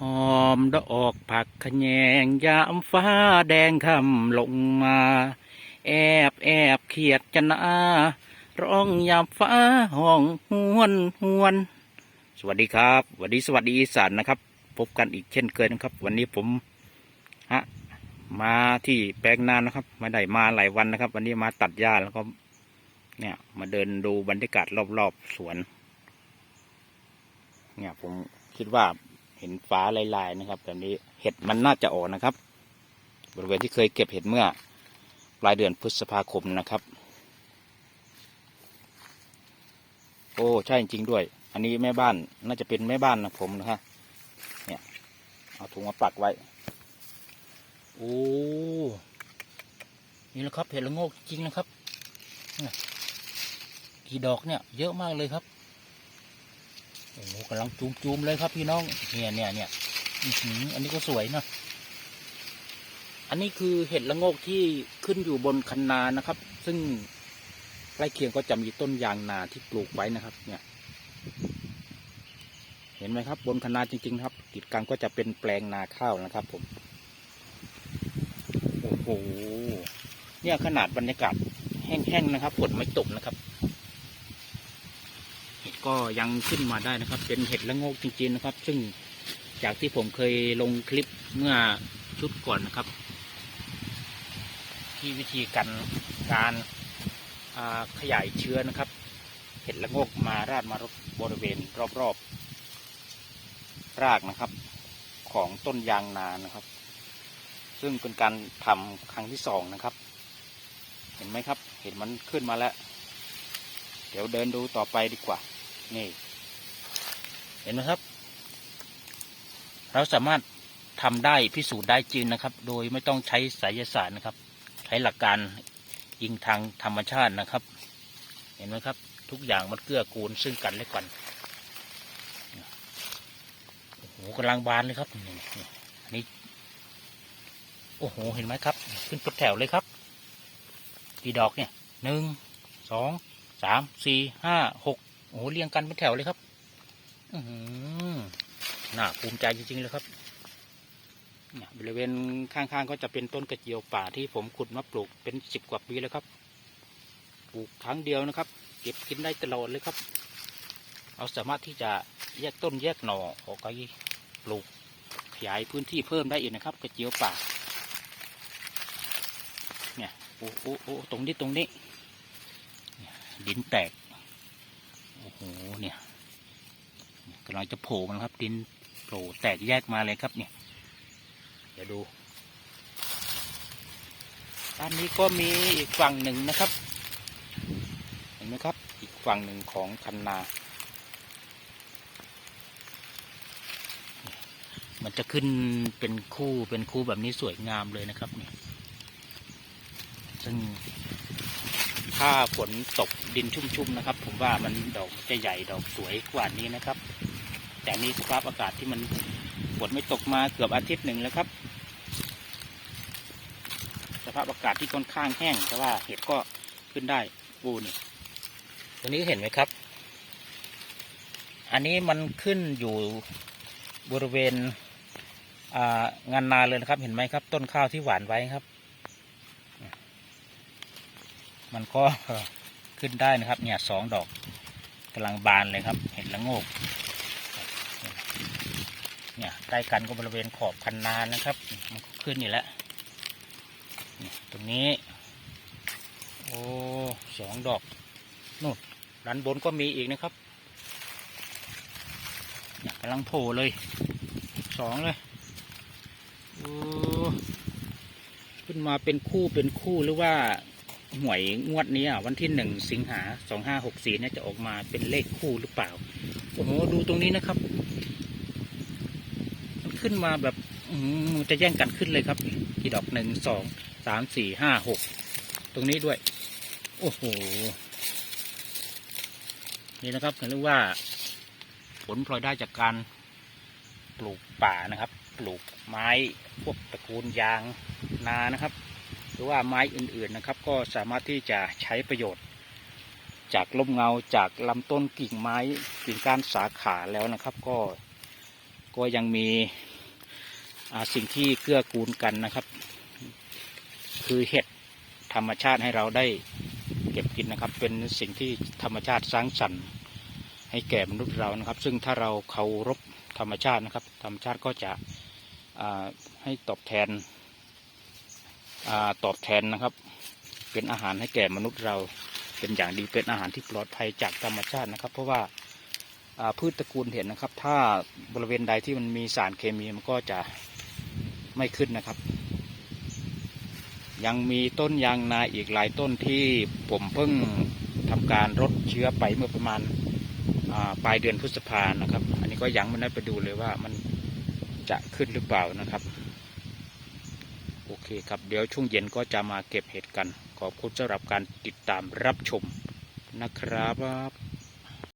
หอมดอกผักขะแยงยามฟ้าแดงคำลงมา แอบแอบเขียดจะนาร้องยามฟ้าห้องหวนหวน สวัสดีครับสวัสดีสวัสดีอีสานนะครับ พบกันอีกเช่นเคยนะครับ วันนี้ผมฮะมาที่แปลงนานะครับไม่ได้มาหลายวันนะครับ วันนี้มาตัดหญ้าแล้วก็ เนี่ยมาเดินดูบรรยากาศรอบๆสวน เนี่ยผมคิดว่า ห็นฟ้าลายๆนะครับแบบนี้เห็ดมันน่าจะออกนะครับ บริเวณที่เคยเก็บเห็ดเมื่อปลายเดือนพฤษภาคมนะครับ โอ้ใช่จริงด้วย อันนี้แม่บ้านน่าจะเป็นแม่บ้านนะผมนะฮะเนี่ยเอาถุงมาปักไว้โอ้นี่แหละครับเห็ดละโงกจริงนะครับกี่ดอกเนี่ย เยอะมากเลยครับ โอ้โหกำลังจูมๆเลยครับพี่น้องเนี่ยเนี่ยเนี่ยอันนี้ก็สวยนะอันนี้คือเห็ดละโงกที่ขึ้นอยู่บนคันนานะครับ ซึ่งใกล้เคียงก็จะมีต้นยางนาที่ปลูกไว้นะครับ เนี่ย เห็นไหมครับ บนคันนาจริง ๆ ครับติดกันก็จะเป็นแปลงนาข้าวนะครับ ผมโอ้โหเนี่ยขนาดบรรยากาศแห้งๆนะครับฝนไม่ตกนะครับ ก็ยังขึ้นมาได้นะครับ เป็นเห็ดละโงกจริงๆนะครับ ซึ่งจากที่ผมเคยลงคลิปเมื่อชุดก่อนนะครับ ที่วิธีการการขยายเชื้อนะครับ เห็ดละโงกมาราดมารบริเวณรอบๆรากนะครับ ของต้นยางนานะครับ ซึ่งเป็นการทำครั้งที่สองนะครับ เห็นไหมครับ เห็นมันขึ้นมาแล้ว เดี๋ยวเดินดูต่อไปดีกว่า นี่ เห็นไหมครับ เราสามารถทำได้พิสูจน์ได้จริงนะครับ โดยไม่ต้องใช้ไสยศาสตร์นะครับ ใช้หลักการยิงทางธรรมชาตินะครับ เห็นไหมครับ ทุกอย่างมันเกื้อกูลซึ่งกันและกันโอ้โหกำลังบานเลยครับนี่นี่โอ้โหเห็นไหมครับ ขึ้นเป็นแถวเลยครับกี่ดอกเนี่ยหนึ่งสองสามสี่ห้าหก โอ้โหเรียงกันเป็นแถวเลยครับ อืน่าภูมิใจจริงๆเลยครับเนี่ยบริเวณข้างๆก็จะเป็นต้นกระเจียวป่าที่ผมขุดมาปลูกเป็นสิบกว่าปีแล้วครับปลูกครั้งเดียวนะครับ เก็บกินได้ตลอดเลยครับ เราสามารถที่จะแยกต้นแยกหน่อออกไปปลูกขยายพื้นที่เพิ่มได้อีกนะครับ กระเจียวป่า เนี่ยโอ้โอ้โอ้ตรงนี้ตรงนี้ดินแตก โหเนี่ยกำลังจะโผล่มันครับดินโผล่แตกแยกมาเลยครับเนี่ย เดี๋ยวดูด้านนี้ก็มีอีกฝั่งหนึ่งนะครับ เห็นไหมครับ อีกฝั่งหนึ่งของคันนา มันจะขึ้นเป็นคู่เป็นคู่แบบนี้สวยงามเลยนะครับเนี่ยซึ่ง ถ้าฝนตกดินชุ่มๆนะครับ ผมว่ามันดอกจะใหญ่ดอกสวยกว่านี้นะครับ แต่นี่สภาพอากาศที่มันฝนไม่ตกมาเกือบอาทิตย์หนึ่งแล้วครับ สภาพอากาศที่ค่อนข้างแห้งแต่ว่าเห็ดก็ขึ้นได้ปูนี่ตรงนี้เห็นไหมครับ อันนี้มันขึ้นอยู่บริเวณงานนาเลยนะครับ เห็นไหมครับ ต้นข้าวที่หวานไว้ครับ มันก็ขึ้นได้นะครับ เนี่ยสองดอกกำลังบานเลยครับ เห็นละโงก เนี่ยใกล้กันก็บริเวณขอบคันนานะครับ มันก็ขึ้นอยู่แล้วตรงนี้ โอ้สองดอกนู่นด้านบนก็มีอีกนะครับกำลังโผล่เลยสองเลยโอ้ขึ้นมาเป็นคู่เป็นคู่หรือว่า หวยงวดนี้อะวันที่หนึ่งสิงหาสองห้าหกสี่เนี่ยจะออกมาเป็นเลขคู่หรือเปล่า โอ้โหดูตรงนี้นะครับ มันขึ้นมาแบบจะแย่งกันขึ้นเลยครับกี่ดอกหนึ่งสองสามสี่ห้าหกตรงนี้ด้วย โอ้โห นี่นะครับเรียกว่า ผลพลอยได้จากการปลูกป่านะครับ ปลูกไม้พวกตระกูลยางนานะครับ รือว่าไม้อื่นๆนะครับ ก็สามารถที่จะใช้ประโยชน์ จากลมเงาจากลำต้นกิ่งไม้กิ่งก้านสาขาแล้วนะครับ ก็ก็ยังมีสิ่งที่เกื้อกูลกันนะครับ คือเห็ดธรรมชาติให้เราได้เก็บกินนะครับ เป็นสิ่งที่ธรรมชาติสร้างสรรค์ ให้แก่มนุษย์เรานะครับ ซึ่งถ้าเราเคารพธรรมชาตินะครับ ธรรมชาติก็จะให้ตอบแทน ตอบแทนนะครับ เป็นอาหารให้แก่มนุษย์เราเป็นอย่างดีเป็นอาหารที่ปลอดภัยจากธรรมชาตินะครับ เพราะว่าพืชตระกูลเห็นนะครับ ถ้าบริเวณใดที่มันมีสารเคมีมันก็จะไม่ขึ้นนะครับ ยังมีต้นยางนาอีกหลายต้นที่ผมเพิ่งทำการรดเชื้อไปเมื่อประมาณาปลายเดือนพฤษภานะครับ อันนี้ก็ยังไม่ได้ไปดูเลยว่ามันจะขึ้นหรือเปล่านะครับ โอเคครับเดี๋ยวช่วงเย็นก็จะมาเก็บเห็ดกัน ขอบคุณสำหรับการติดตามรับชมนะครับ